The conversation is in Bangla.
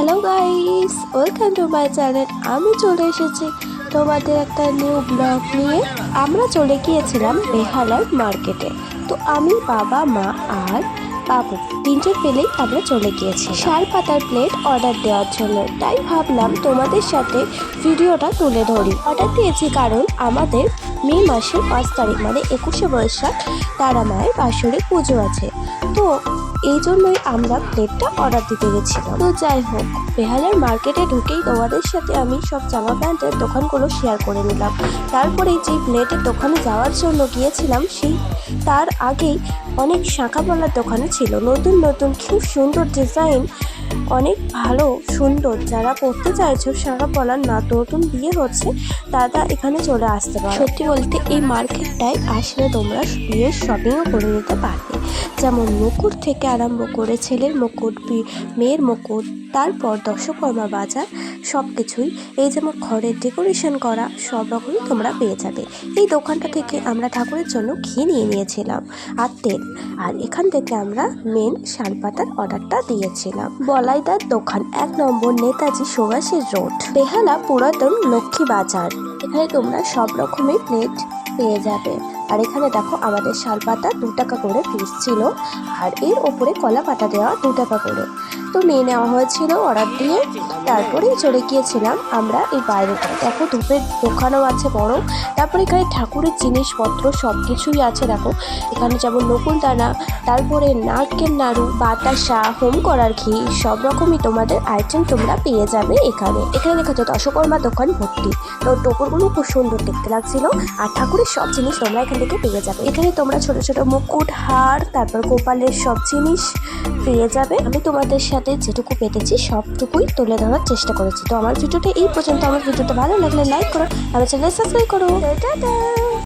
Hello guys welcome to my channel আমি চলে এসেছি তোমাদের একটা নিউ ব্লগ নিয়ে। আমরা চলে গিয়েছিলাম বেহালার মার্কেটে তো আমি, বাবা, মা আর বাবু তিনজন পেলেই আমরা চলে গিয়েছি শাল পাতার প্লেট অর্ডার দেওয়ার জন্য। তাই ভাবলাম তোমাদের সাথে ভিডিওটা তুলে ধরি। অর্ডার দিয়েছি কারণ আমাদের মে মাসের পাঁচ তারিখ মানে একুশে বৈশাখ, তারা মায়ের বাৎসরিক পুজো আছে। তো এই জন্যই আমরা প্লেটটা অর্ডার দিতে গেছিলাম। তো যাই হোক, বেহালের মার্কেটে ঢুকেই তোমাদের সাথে আমি সব জামা প্যান্টের দোকানগুলো শেয়ার করে নিলাম। তারপরে যে প্লেটের দোকানে যাওয়ার জন্য গিয়েছিলাম, সেই তার আগেই অনেক শাঁখা পলার দোকানে ছিল। নতুন নতুন, খুব সুন্দর ডিজাইন অনেক ভালো, সুন্দর। যারা পড়তে চাইছো শাঁখা পলার না নতুন বিয়ে হচ্ছে, তারা এখানে চলে আসতে পারে। সত্যি বলতে এই মার্কেটটায় আসলে তোমরা বিয়ের শপিংও করে নিতে পারবে। যেমন মুকুট থেকে আরম্ভ করে ছেলের মুকুট মেয়ের মুকুট, তারপর দশকর্মা বাজার সব কিছুই এই যেমন ঘরের ডেকোরেশন করা, সব রকমই তোমরা পেয়ে যাবে। এই দোকানটা থেকে আমরা ঠাকুরের জন্য ঘি নিয়ে নিয়েছিলাম, আর তেল। আর এখান থেকে আমরা মেন শালপাতার অর্ডারটা দিয়েছিলাম। বলাইদার দোকান, এক নম্বর নেতাজি সুভাষের রোড। বেহালা পুরাতন লক্ষ্মী বাজার। এখানে তোমরা সব রকমের প্লেট পেয়ে যাবে। আর এখানে দেখো আমাদের শালপাতা দু টাকা করে পিস ছিল, আর এর ওপরে কলা পাতা দেওয়া দু টাকা করে। তো নিয়ে নেওয়া হয়েছিল অর্ডার দিয়ে, তারপরেই চলে গিয়েছিলাম আমরা এই বাইরেটা। দেখো ধূপের দোকানও আছে বড়, তারপরে এখানে ঠাকুরের জিনিসপত্র সব কিছুই আছে, দেখো। এখানে যেমন নকুলদানা, তারপরে নারকেল নাড়ু, বাতাসা, হোম করার ঘি, সব রকমই তোমাদের আইটেম তোমরা পেয়ে যাবে এখানে। এখানে দেখা তো দশকর্মা দোকান ভর্তি। তো টোপরগুলো খুব সুন্দর দেখতে লাগছিল, আর ঠাকুরের সব জিনিস তোমরা এখান থেকে পেয়ে যাবে। এখানে তোমরা ছোট ছোট মুকুট, হার, তারপর গোপালের সব জিনিস পেয়ে যাবে। আমি তোমাদের সাথে যেটুকু পেতেছি সবটুকুই তুলে ধরার চেষ্টা করেছি। তো আমার ভিডিওটা এই পর্যন্ত। আমার ভিডিওটা ভালো লাগলে লাইক করো, আমার চ্যানেল সাবস্ক্রাইব করো। টাটা!